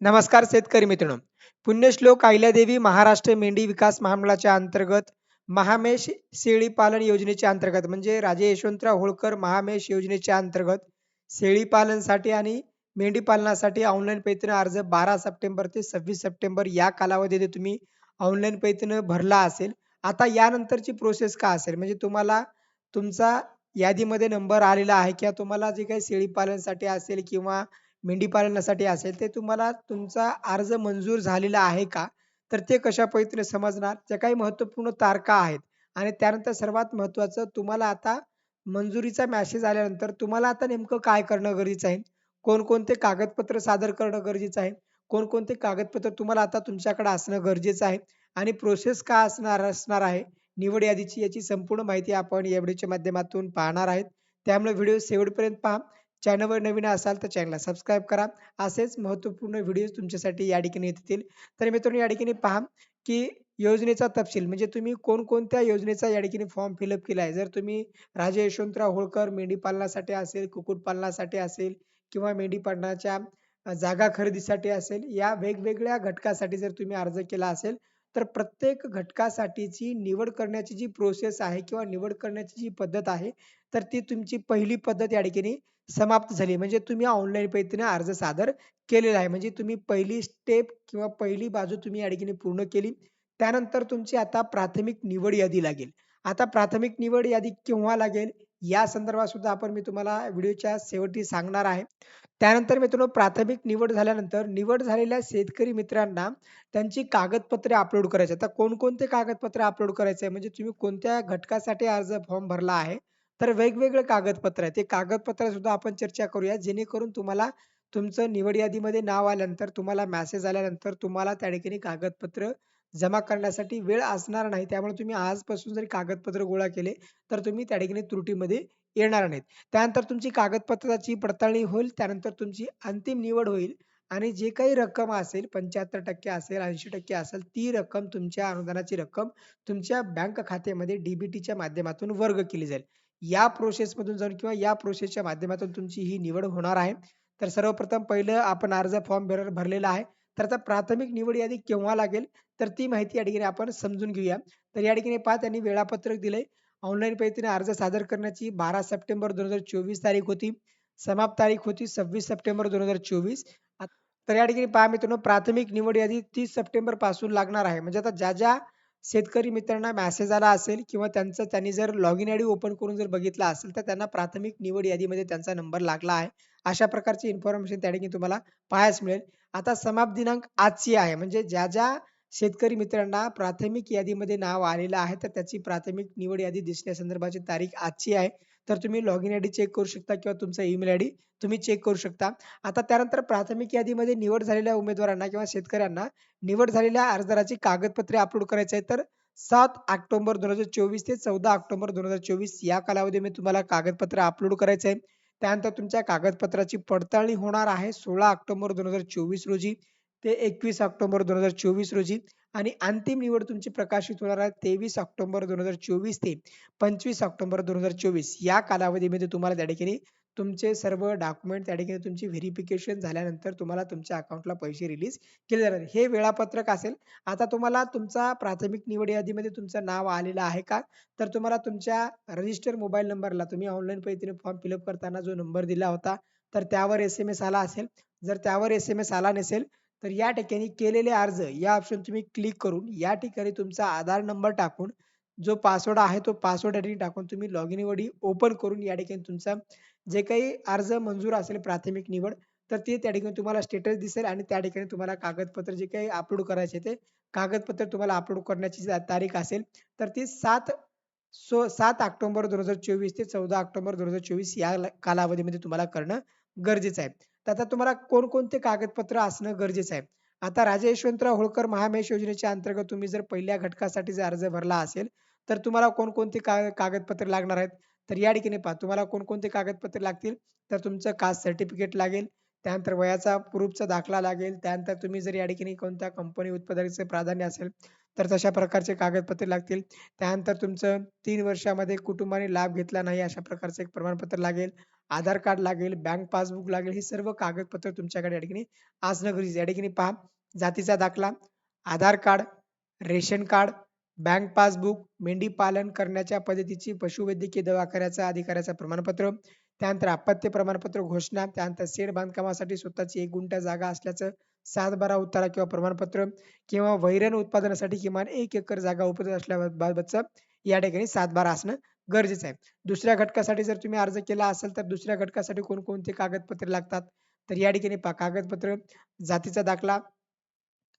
नमस्कार शेतकरी मित्रांनो. पुण्यश्लोक अहिल्यादेवी महाराष्ट्र मेंढी विकास महामंडळाच्या अंतर्गत महामेश शेळी पालन योजनेच्या अंतर्गत म्हणजे राजे यशवंतराव होळकर महामेश योजनेच्या अंतर्गत शेळी पालनसाठी आणि मेंढी पालनासाठी ऑनलाईन पैठण अर्ज बारा सप्टेंबर ते सव्वीस सप्टेंबर या कालावधीत तुम्ही ऑनलाईन पैठण भरला असेल. आता यानंतरची प्रोसेस का असेल? म्हणजे तुम्हाला तुमचा यादीमध्ये नंबर आलेला आहे किंवा तुम्हाला जे काही शेळी पालनसाठी असेल किंवा मेंढी पालनासाठी असेल ते तुम्हाला तुमचा अर्ज मंजूर झालेला आहे का? तर ते कशा पद्धतीने समजणार? ज्या काही महत्त्वपूर्ण तारखा आहेत आणि त्यानंतर सर्वात महत्त्वाचं तुम्हाला आता मंजुरीचा मेसेज आल्यानंतर तुम्हाला आता नेमकं काय करणं गरजेचं आहे? कोणकोणते कागदपत्र सादर करणं गरजेचं आहे? कोणकोणते कागदपत्र तुम्हाला आता तुमच्याकडे असणं गरजेचं आहे? आणि प्रोसेस काय असणार असणार आहे? निवड यादीची याची संपूर्ण माहिती आपण या व्हिडिओच्या माध्यमातून पाहणार आहेत. त्यामुळे व्हिडिओ शेवटपर्यंत पहा. चॅनलवर नवीन असाल तर चॅनलला सबस्क्राईब करा. असेच महत्त्वपूर्ण व्हिडिओ तुमच्यासाठी या ठिकाणी येतील. तर मित्रांनो या ठिकाणी पहा की योजनेचा तपशील म्हणजे तुम्ही कोणकोणत्या योजनेचा या ठिकाणी फॉर्म फिलअप केला आहे? जर तुम्ही राजे यशवंतराव होळकर मेंढी पालनासाठी असेल कुक्कुटपालनासाठी असेल किंवा मेंढी पालनाच्या जागा खरेदीसाठी असेल या वेगवेगळ्या घटकासाठी जर तुम्ही अर्ज केला असेल तर प्रत्येक घटकासाठीची निवड करण्याची जी प्रोसेस आहे किंवा निवड करण्याची जी पद्धत आहे तर ती तुमची पहिली पद्धत या ठिकाणी समाप्त झाली. म्हणजे तुम्ही ऑनलाईन पद्धतीने अर्ज सादर केलेला आहे. म्हणजे तुम्ही पहिली स्टेप किंवा पहिली बाजू तुम्ही या ठिकाणी पूर्ण केली. त्यानंतर तुमची आता प्राथमिक निवड यादी लागेल. आता प्राथमिक निवड यादी केव्हा लागेल? या संदर्भात सुद्धा आपण मी तुम्हाला व्हिडिओच्या शेवटी सांगणार आहे. त्यानंतर मित्रांनो प्राथमिक निवड झाल्यानंतर निवड झालेल्या शेतकरी मित्रांना त्यांची कागदपत्रे अपलोड करायची. आता कोणकोणते कागदपत्रे अपलोड करायचे म्हणजे तुम्ही कोणत्या घटकासाठी अर्ज फॉर्म भरला आहे? तर वेगवेगळे कागदपत्र आहे ते कागदपत्र सुद्धा आपण चर्चा करूया. जेणेकरून तुम्हाला तुमचं निवड यादीमध्ये नाव आल्यानंतर तुम्हाला मेसेज आल्यानंतर तुम्हाला त्या ठिकाणी कागदपत्र जमा करण्यासाठी वेळ असणार नाही. त्यामुळे तुम्ही आजपासून जरी कागदपत्र गोळा केले तर तुम्ही त्या ठिकाणी त्रुटीमध्ये येणार नाहीत. त्यानंतर तुमची कागदपत्राची पडताळणी होईल त्यानंतर तुमची अंतिम निवड होईल आणि जे काही रक्कम असेल पंच्याहत्तर टक्के असेल ऐंशी टक्के असेल ती रक्कम तुमच्या अनुदानाची रक्कम तुमच्या बँक खात्यामध्ये डीबीटीच्या माध्यमातून वर्ग केली जाईल. या प्रोसेसमधून जाऊन किंवा या प्रोसेसच्या माध्यमातून तुमची ही निवड होणार आहे. तर सर्वप्रथम पहिलं आपण अर्ज फॉर्म भरलेला आहे. तर आता प्राथमिक निवड यादी केव्हा लागेल? तर ती माहिती या ठिकाणी आपण समजून घेऊया. तर या ठिकाणी पहा त्यांनी वेळापत्रक दिले ऑनलाईन पद्धतीने अर्ज सादर करण्याची बारा सप्टेंबर दोन हजार चोवीस तारीख होती. समाप्त तारीख होती सव्वीस सप्टेंबर दोन हजार चोवीस. तर या ठिकाणी पहा मित्रांनो प्राथमिक निवड यादी तीस सप्टेंबरपासून लागणार आहे. म्हणजे आता ज्या ज्या शेतकरी मित्रांना मेसेज आला असेल किंवा त्यांचं त्यांनी जर log in I D open करून जर बघितला असेल तर त्यांना प्राथमिक निवड यादीमध्ये त्यांचा नंबर लागला आहे. अशा प्रकारची इन्फॉर्मेशन त्या ठिकाणी तुम्हाला पाहायच मिळेल. आता समाप्त दिनांक आजची आहे. म्हणजे ज्या ज्या शेतकरी मित्रांना प्राथमिक यादीमध्ये नाव आलेलं आहे तर त्याची प्राथमिक निवड यादी दिसण्यासंदर्भाची तारीख आजची आहे. तर तुम्ही लॉगिन आय डी चेक करू शकता किंवा तुमचा ईमेल आय डी तुम्ही चेक करू शकता. आता त्यानंतर प्राथमिक यादीमध्ये निवड झालेल्या उमेदवारांना किंवा शेतकऱ्यांना निवड झालेल्या अर्जदाराची कागदपत्रे अपलोड करायचे आहे तर सात ऑक्टोबर दोन हजार चोवीस ते चौदा ऑक्टोबर दोन हजार चोवीस या कालावधीमध्ये तुम्हाला कागदपत्र अपलोड करायचं आहे त्यानंतर तुमच्या कागदपत्राची पडताळणी होणार आहे. सोळा ऑक्टोबर दोन हजार चोवीस रोजी ते एकवीस ऑक्टोबर दोन हजार चोवीस रोजी आणि अंतिम निवड तुमची प्रकाशित होणार आहे तेवीस ऑक्टोबर दोन हजार चोवीस ते पंचवीस ऑक्टोबर दोन हजार चोवीस. या कालावधीमध्ये तुम्हाला त्या ठिकाणी तुमचे सर्व डॉक्युमेंट त्या ठिकाणी तुमची व्हेरिफिकेशन झाल्यानंतर तुम्हाला तुमच्या अकाउंटला पैसे रिलीज केले जाणार. हे वेळापत्रक असेल. आता तुम्हाला तुमचा प्राथमिक निवड यादीमध्ये तुमचं नाव आलेलं आहे का? तर तुम्हाला तुमच्या रजिस्टर मोबाईल नंबरला तुम्ही ऑनलाईन पद्धतीने फॉर्म फिलअप करताना जो नंबर दिला होता तर त्यावर एस एम एस आला असेल. जर त्यावर एस एम एस आला नसेल तर या ठिकाणी केलेले अर्ज या ऑप्शन तुम्ही क्लिक करून या ठिकाणी तुमचा आधार नंबर टाकून जो पासवर्ड आहे तो पासवर्ड या ठिकाणी टाकून तुम्ही लॉग इन वडी ओपन करून या ठिकाणी तुमचा जे काही अर्ज मंजूर असेल प्राथमिक निवड तर ते त्या ठिकाणी तुम्हाला स्टेटस दिसेल आणि त्या ठिकाणी तुम्हाला कागदपत्र जे काही अपलोड करायचे ते कागदपत्र तुम्हाला अपलोड करण्याची तारीख असेल तर ती सात सो सात ऑक्टोबर दोन हजार चोवीस ते चौदा ऑक्टोबर दोन हजार चोवीस या कालावधीमध्ये तुम्हाला करणं गरजेचं आहे. तर आता तुम्हाला कोणकोणते कागदपत्र असणं गरजेचं आहे? आता राजा यशवंतराव होळकर महामेश योजनेच्या अंतर्गत तुम्ही जर पहिल्या घटकासाठी जर अर्ज भरला असेल तर तुम्हाला कोणकोणते का कागदपत्र लागणार आहेत? तर या ठिकाणी पहा तुम्हाला कोणकोणते कागदपत्रे लागतील? तर तुमचं कास्ट सर्टिफिकेट लागेल त्यानंतर वयाचा प्रूफचा दाखला लागेल त्यानंतर तुम्ही जर या ठिकाणी कोणत्या कंपनी उत्पादनाचे प्राधान्य असेल तर तशा प्रकारचे कागदपत्रे लागतील. त्यानंतर तुमचं तीन वर्षामध्ये कुटुंबाने लाभ घेतला नाही अशा प्रकारचे एक प्रमाणपत्र लागेल. आधार कार्ड लागेल बँक पासबुक लागेल ही सर्व कागदपत्र तुमच्याकडे या ठिकाणी. असणं गरजेचं या ठिकाणी पहा. जातीचा दाखला Aadhaar card ration card bank passbook मेंढी पालन करण्याच्या पद्धतीची पशुवैद्यकीय दवाखान्याचा अधिकाऱ्याचं प्रमाणपत्र त्यानंतर अपत्य प्रमाणपत्र घोषणा त्यानंतर शेड बांधकामासाठी स्वतःची एक गुंठा जागा असल्याचं सातबारा उतारा किंवा प्रमाणपत्र किंवा वैरण उत्पादनासाठी किमान एक एकर जागा उपलब्ध असल्याबाबतचं या ठिकाणी सातबारा असणं गरजेचं आहे. दुसऱ्या घटकासाठी जर तुम्ही अर्ज केला असेल तर दुसऱ्या घटकासाठी कोणकोणते कागदपत्रे लागतात? तर या ठिकाणी पहा कागदपत्र जातीचा दाखला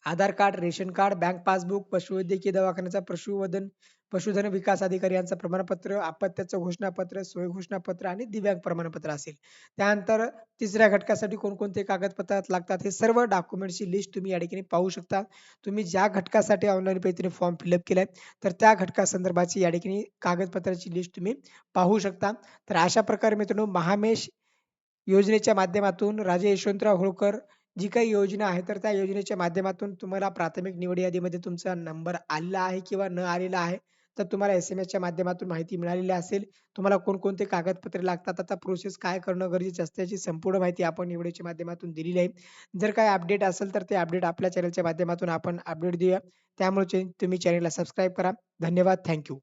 Aadhaar card ration card bank passbook पशुवैद्यकीय दवाखान्याचा पशुवधन पशुधन विकास अधिकारी यांचं प्रमाणपत्र अपत्याचं घोषणापत्र सोय घोषणापत्र आणि दिव्यांग प्रमाणपत्र असेल. त्यानंतर तिसऱ्या घटकासाठी कोणकोणते कागदपत्र लागतात हे सर्व डॉक्युमेंटची लिस्ट तुम्ही या ठिकाणी पाहू शकता. तुम्ही ज्या घटकासाठी ऑनलाईन पद्धतीने फॉर्म फिलअप केलाय तर त्या घटकासंदर्भाची या ठिकाणी कागदपत्राची लिस्ट तुम्ही पाहू शकता. तर अशा प्रकारे मित्रांनो महामेश योजनेच्या माध्यमातून राजे यशवंतराव होळकर जी काही योजना आहे तर त्या योजनेच्या माध्यमातून तुम्हाला प्राथमिक निवड यादीमध्ये तुमचा नंबर आलेला आहे किंवा न आलेला आहे तर तुम्हाला एस एम एसच्या माध्यमातून माहिती मिळालेली असेल. तुम्हाला कोणकोणते कागदपत्रे लागतात आता प्रोसेस काय करणं गरजेचं असते याची संपूर्ण माहिती आपण निवडीच्या माध्यमातून दिलेली आहे. जर काय अपडेट असेल तर ते अपडेट आपल्या चॅनलच्या माध्यमातून आपण अपडेट देऊया. त्यामुळे तुम्ही चॅनलला सबस्क्राईब करा. धन्यवाद. थँक्यू